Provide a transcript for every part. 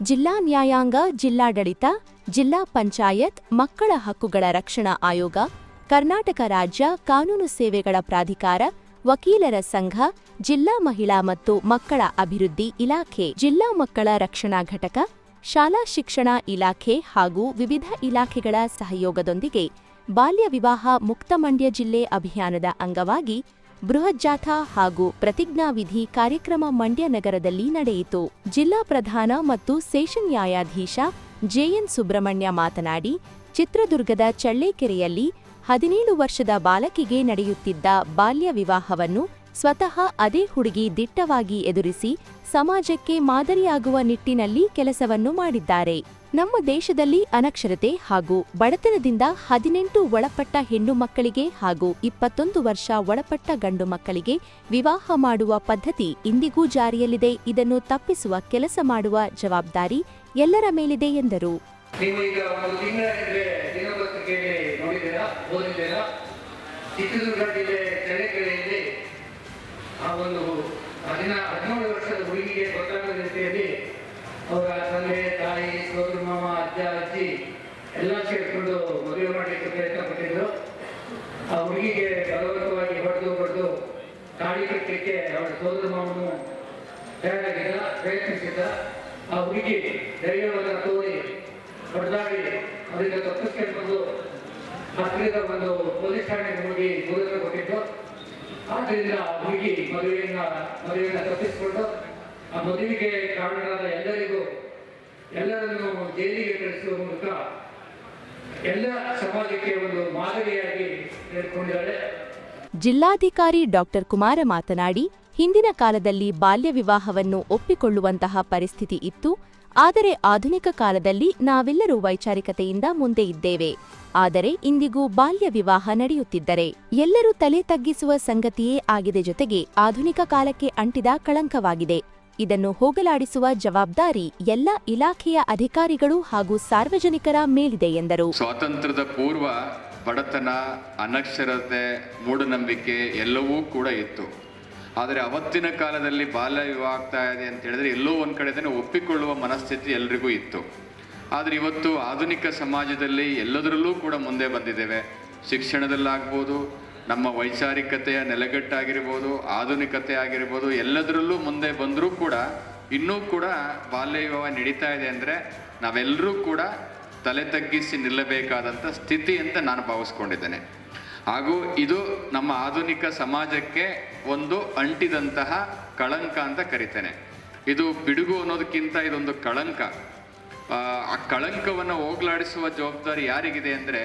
ಜಿಲ್ಲಾ ನ್ಯಾಯಾಂಗ ಜಿಲ್ಲಾಡಳಿತ, ಜಿಲ್ಲಾ ಪಂಚಾಯತ್, ಮಕ್ಕಳ ಹಕ್ಕುಗಳ ರಕ್ಷಣಾ ಆಯೋಗ, ಕರ್ನಾಟಕ ರಾಜ್ಯ ಕಾನೂನು ಸೇವೆಗಳ ಪ್ರಾಧಿಕಾರ, ವಕೀಲರ ಸಂಘ, ಜಿಲ್ಲಾ ಮಹಿಳಾ ಮತ್ತು ಮಕ್ಕಳ ಅಭಿವೃದ್ಧಿ ಇಲಾಖೆ, ಜಿಲ್ಲಾ ಮಕ್ಕಳ ರಕ್ಷಣಾ ಘಟಕ, ಶಾಲಾ ಶಿಕ್ಷಣ ಇಲಾಖೆ ಹಾಗೂ ವಿವಿಧ ಇಲಾಖೆಗಳ ಸಹಯೋಗದೊಂದಿಗೆ ಬಾಲ್ಯ ವಿವಾಹ ಮುಕ್ತ ಮಂಡ್ಯ ಜಿಲ್ಲೆ ಅಭಿಯಾನದ ಅಂಗವಾಗಿ ಬೃಹತ್ ಜಾಥಾ ಹಾಗೂ ಪ್ರತಿಜ್ಞಾವಿಧಿ ಕಾರ್ಯಕ್ರಮ ಮಂಡ್ಯ ನಗರದಲ್ಲಿ ನಡೆಯಿತು. ಜಿಲ್ಲಾ ಪ್ರಧಾನ ಮತ್ತು ಸೆಷನ್ ನ್ಯಾಯಾಧೀಶ ಜೆಎನ್ ಸುಬ್ರಹ್ಮಣ್ಯ ಮಾತನಾಡಿ, ಚಿತ್ರದುರ್ಗದ ಚಳ್ಳೆಕೆರೆಯಲ್ಲಿ ಹದಿನೇಳು ವರ್ಷದ ಬಾಲಕಿಗೆ ನಡೆಯುತ್ತಿದ್ದ ಬಾಲ್ಯ ವಿವಾಹವನ್ನು ಸ್ವತಃ ಅದೇ ಹುಡುಗಿ ದಿಟ್ಟವಾಗಿ ಎದುರಿಸಿ ಸಮಾಜಕ್ಕೆ ಮಾದರಿಯಾಗುವ ನಿಟ್ಟಿನಲ್ಲಿ ಕೆಲಸವನ್ನು ಮಾಡಿದ್ದಾರೆ. ನಮ್ಮ ದೇಶದಲ್ಲಿ ಅನಕ್ಷರತೆ ಹಾಗೂ ಬಡತನದಿಂದ ಹದಿನೆಂಟು ಒಳಪಟ್ಟ ಹೆಣ್ಣು ಮಕ್ಕಳಿಗೆ ಹಾಗೂ ಇಪ್ಪತ್ತೊಂದು ವರ್ಷ ಒಳಪಟ್ಟ ಗಂಡು ಮಕ್ಕಳಿಗೆ ವಿವಾಹ ಮಾಡುವ ಪದ್ಧತಿ ಇಂದಿಗೂ ಜಾರಿಯಲ್ಲಿದೆ. ಇದನ್ನು ತಪ್ಪಿಸುವ ಕೆಲಸ ಮಾಡುವ ಜವಾಬ್ದಾರಿ ಎಲ್ಲರ ಮೇಲಿದೆ ಎಂದರು. ಆ ಒಂದು ಹದಿನ, ಹದಿನೇಳು ವರ್ಷದ ಹುಡುಗಿಗೆ ಗೊತ್ತಾಗದ ರೀತಿಯಲ್ಲಿ ಅವರ ತಂದೆ ತಾಯಿ, ಸೋದರ ಮಾಮ, ಅಜ್ಜ, ಅಜ್ಜಿ, ಎಲ್ಲ ಸೇರಿಕೊಂಡು ಮದುವೆ ಮಾಡಲಿಕ್ಕೆ ಪ್ರಯತ್ನ ಪಟ್ಟಿದ್ರು ಆ ಹುಡುಗಿಗೆ ಬಲವಂತವಾಗಿ ಹೊಡೆದು ಹೊಡೆದು ತಾಳಿ ಕಟ್ಟಲಿಕ್ಕೆ ಅವರ ಸೋದರ ಮಾವನು ತಯಾರಾಗಿದ್ದ, ಪ್ರಯತ್ನಿಸಿದ್ದ. ಆ ಹುಡುಗಿ ಧೈರ್ಯವನ್ನು ತೋರಿ ಹೊಡೆದಾಡಿ ಅವರಿಂದ ತಪ್ಪಿಸ್ಕೊಂಡು ಬಂದು ಹತ್ತಿರದ ಒಂದು ಪೊಲೀಸ್ ಠಾಣೆಗೆ ಹೋಗಿ ದೂರನ್ನು ಕೊಟ್ಟಿದ್ದು. ಆದ್ದರಿಂದ ಆ ಹುಡುಗಿ ಮದುವೆಯನ್ನ ಮದುವೆಯನ್ನ ತಪ್ಪಿಸಿಕೊಂಡು ಆ ಮದುವೆಗೆ ಕಾರಣರಾದ ಎಲ್ಲರಿಗೂ, ಎಲ್ಲರನ್ನು ಜೈಲಿಗೆ ಕಳಿಸುವ ಮೂಲಕ ಎಲ್ಲ ಸಮಾಜಕ್ಕೆ ಒಂದು ಮಾದರಿಯಾಗಿ ನಡೆದುಕೊಂಡಿದ್ದಾರೆ ಜಿಲ್ಲಾಧಿಕಾರಿ ಡಾಕ್ಟರ್ ಕುಮಾರ ಮಾತನಾಡಿ, ಹಿಂದಿನ ಕಾಲದಲ್ಲಿ ಬಾಲ್ಯ ವಿವಾಹವನ್ನು ಒಪ್ಪಿಕೊಳ್ಳುವಂತಹ ಪರಿಸ್ಥಿತಿ ಇತ್ತು. ಆದರೆ ಆಧುನಿಕ ಕಾಲದಲ್ಲಿ ನಾವೆಲ್ಲರೂ ವೈಚಾರಿಕತೆಯಿಂದ ಮುಂದೆ ಇದ್ದೇವೆ. ಆದರೆ ಇಂದಿಗೂ ಬಾಲ್ಯ ವಿವಾಹ ನಡೆಯುತ್ತಿದ್ದರೆ ಎಲ್ಲರೂ ತಲೆ ತಗ್ಗಿಸುವ ಸಂಗತಿಯೇ ಆಗಿದೆ ಜೊತೆಗೆ ಆಧುನಿಕ ಕಾಲಕ್ಕೆ ಅಂಟಿದ ಕಳಂಕವಾಗಿದೆ. ಇದನ್ನು ಹೋಗಲಾಡಿಸುವ ಜವಾಬ್ದಾರಿ ಎಲ್ಲ ಇಲಾಖೆಯ ಅಧಿಕಾರಿಗಳು ಹಾಗೂ ಸಾರ್ವಜನಿಕರ ಮೇಲಿದೆ ಎಂದರು. ಸ್ವಾತಂತ್ರ್ಯದ ಪೂರ್ವ ಬಡತನ, ಅನಕ್ಷರತೆ, ಮೂಢನಂಬಿಕೆ ಎಲ್ಲವೂ ಕೂಡ ಇತ್ತು. ಆದರೆ ಅವತ್ತಿನ ಕಾಲದಲ್ಲಿ ಬಾಲ್ಯ ವಿವಾಹ ಆಗ್ತಾ ಇದೆ ಅಂತ ಹೇಳಿದ್ರೆ ಎಲ್ಲೋ ಒಂದು ಕಡೆದೇ ಒಪ್ಪಿಕೊಳ್ಳುವ ಮನಸ್ಥಿತಿ ಎಲ್ರಿಗೂ ಇತ್ತು. ಆದರೆ ಇವತ್ತು ಆಧುನಿಕ ಸಮಾಜದಲ್ಲಿ ಎಲ್ಲದರಲ್ಲೂ ಕೂಡ ಮುಂದೆ ಬಂದಿದ್ದೇವೆ. ಶಿಕ್ಷಣದಲ್ಲಾಗ್ಬೋದು ನಮ್ಮ ವೈಚಾರಿಕತೆಯ ನೆಲೆಗಟ್ಟಾಗಿರ್ಬೋದು ಆಧುನಿಕತೆ ಆಗಿರ್ಬೋದು ಎಲ್ಲದರಲ್ಲೂ ಮುಂದೆ ಬಂದರೂ ಕೂಡ, ಇನ್ನೂ ಕೂಡ ಬಾಲ್ಯ ವಿವಾಹ ನಡೀತಾ ಇದೆ ಅಂದರೆ ನಾವೆಲ್ಲರೂ ಕೂಡ ತಲೆ ತಗ್ಗಿಸಿ ನಿಲ್ಲಬೇಕಾದಂಥ ಸ್ಥಿತಿ ಅಂತ ನಾನು ಭಾವಿಸ್ಕೊಂಡಿದ್ದೇನೆ. ಹಾಗೂ ಇದು ನಮ್ಮ ಆಧುನಿಕ ಸಮಾಜಕ್ಕೆ ಒಂದು ಅಂಟಿದಂತಹ ಕಳಂಕ ಅಂತ ಕರಿತೇನೆ. ಇದು ಪಿಡುಗು ಅನ್ನೋದಕ್ಕಿಂತ ಇದೊಂದು ಕಳಂಕ. ಆ ಕಳಂಕವನ್ನು ಹೋಗ್ಲಾಡಿಸುವ ಜವಾಬ್ದಾರಿ ಯಾರಿಗಿದೆ ಅಂದರೆ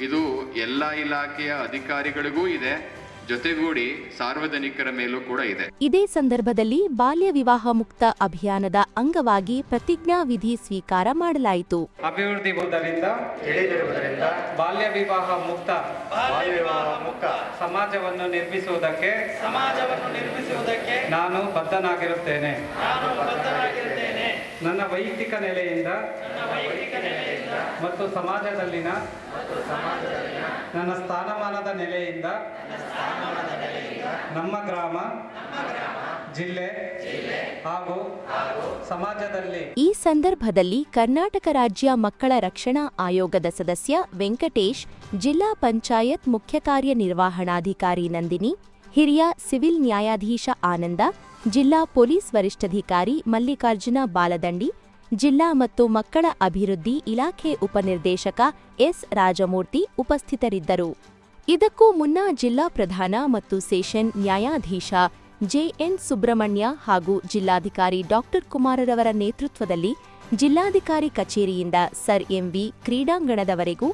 ಇದು ಎಲ್ಲ ಇಲಾಖೆಯ ಅಧಿಕಾರಿಗಳಿಗೂ ಇದೆ. ಜೊತೆಗೂಡಿ ಸಾರ್ವಜನಿಕರ ಮೇಲೂ ಕೂಡ ಇದೆ. ಇದೇ ಸಂದರ್ಭದಲ್ಲಿ ಬಾಲ್ಯ ವಿವಾಹ ಮುಕ್ತ ಅಭಿಯಾನದ ಅಂಗವಾಗಿ ಪ್ರತಿಜ್ಞಾ ವಿಧಿ ಸ್ವೀಕಾರ ಮಾಡಲಾಯಿತು. ಅಭಿವೃದ್ಧಿ ಬುದ್ಧರಿಂದ ತಿಳಿದಿರುವುದರಿಂದ ಬಾಲ್ಯ ವಿವಾಹ ಮುಕ್ತ ಬಾಲ್ಯ ವಿವಾಹ ಮುಕ್ತ ಸಮಾಜವನ್ನು ನಿರ್ಮಿಸುವುದಕ್ಕೆ ಸಮಾಜವನ್ನು ನಿರ್ಮಿಸುವುದಕ್ಕೆ ನಾನು ಬದ್ಧನಾಗಿರುತ್ತೇನೆ. ನಾನು ಬದ್ಧನಾಗಿರುತ್ತೇನೆ. ನನ್ನ ವೈಯಕ್ತಿಕ ನೆಲೆಯಿಂದ ಮತ್ತು ಸಮಾಜದಲ್ಲಿನ ನನ್ನ ಸ್ಥಾನಮಾನದ ನೆಲೆಯಿಂದ ನಮ್ಮ ಗ್ರಾಮ, ಜಿಲ್ಲೆ ಹಾಗೂ ಸಮಾಜದಲ್ಲಿ ಈ ಸಂದರ್ಭದಲ್ಲಿ ಕರ್ನಾಟಕ ರಾಜ್ಯ ಮಕ್ಕಳ ರಕ್ಷಣಾ ಆಯೋಗದ ಸದಸ್ಯ ವೆಂಕಟೇಶ್, ಜಿಲ್ಲಾ ಪಂಚಾಯತ್ ಮುಖ್ಯ ಕಾರ್ಯನಿರ್ವಹಣಾಧಿಕಾರಿ ನಂದಿನಿ ಹಿರಿಯ ಸಿವಿಲ್ ನ್ಯಾಯಾಧೀಶ ಆನಂದ, ಜಿಲ್ಲಾ ಪೊಲೀಸ್ ವರಿಷ್ಠಾಧಿಕಾರಿ ಮಲ್ಲಿಕಾರ್ಜುನ ಬಾಲದಂಡಿ, ಜಿಲ್ಲಾ ಮತ್ತು ಮಕ್ಕಳ ಅಭಿವೃದ್ಧಿ ಇಲಾಖೆ ಉಪನಿರ್ದೇಶಕ ಎಸ್ ರಾಜಮೂರ್ತಿ ಉಪಸ್ಥಿತರಿದ್ದರು. ಇದಕ್ಕೂ ಮುನ್ನ ಜಿಲ್ಲಾ ಪ್ರಧಾನ ಮತ್ತು ಸೆಷನ್ ನ್ಯಾಯಾಧೀಶ ಜೆಎನ್ ಸುಬ್ರಹ್ಮಣ್ಯ ಹಾಗೂ ಜಿಲ್ಲಾಧಿಕಾರಿ ಡಾಕ್ಟರ್ ಕುಮಾರರವರ ನೇತೃತ್ವದಲ್ಲಿ ಜಿಲ್ಲಾಧಿಕಾರಿ ಕಚೇರಿಯಿಂದ ಸರ್ ಎಂವಿ ಕ್ರೀಡಾಂಗಣದವರೆಗೂ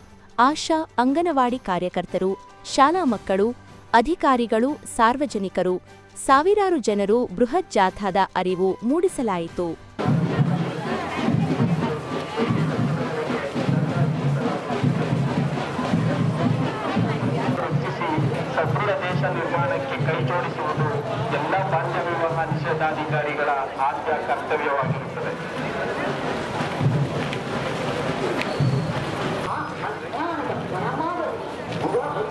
ಆಶಾ ಅಂಗನವಾಡಿ ಕಾರ್ಯಕರ್ತರು, ಶಾಲಾ ಮಕ್ಕಳು ಅಧಿಕಾರಿಗಳು, ಸಾರ್ವಜನಿಕರು, ಸಾವಿರಾರು ಜನರು ಬೃಹತ್ ಜಾಥಾದ ಅರಿವು ಮೂಡಿಸಲಾಯಿತು. ಸದೃಢ ದೇಶ ನಿರ್ಮಾಣಕ್ಕೆ ಕೈಜೋಡಿಸುವುದು ಎಲ್ಲ ಬಾಲ್ಯ ವಿವಾಹ ನಿಷೇಧಾಧಿಕಾರಿಗಳ ಆದ್ಯ ಕರ್ತವ್ಯವಾಗಿರುತ್ತದೆ.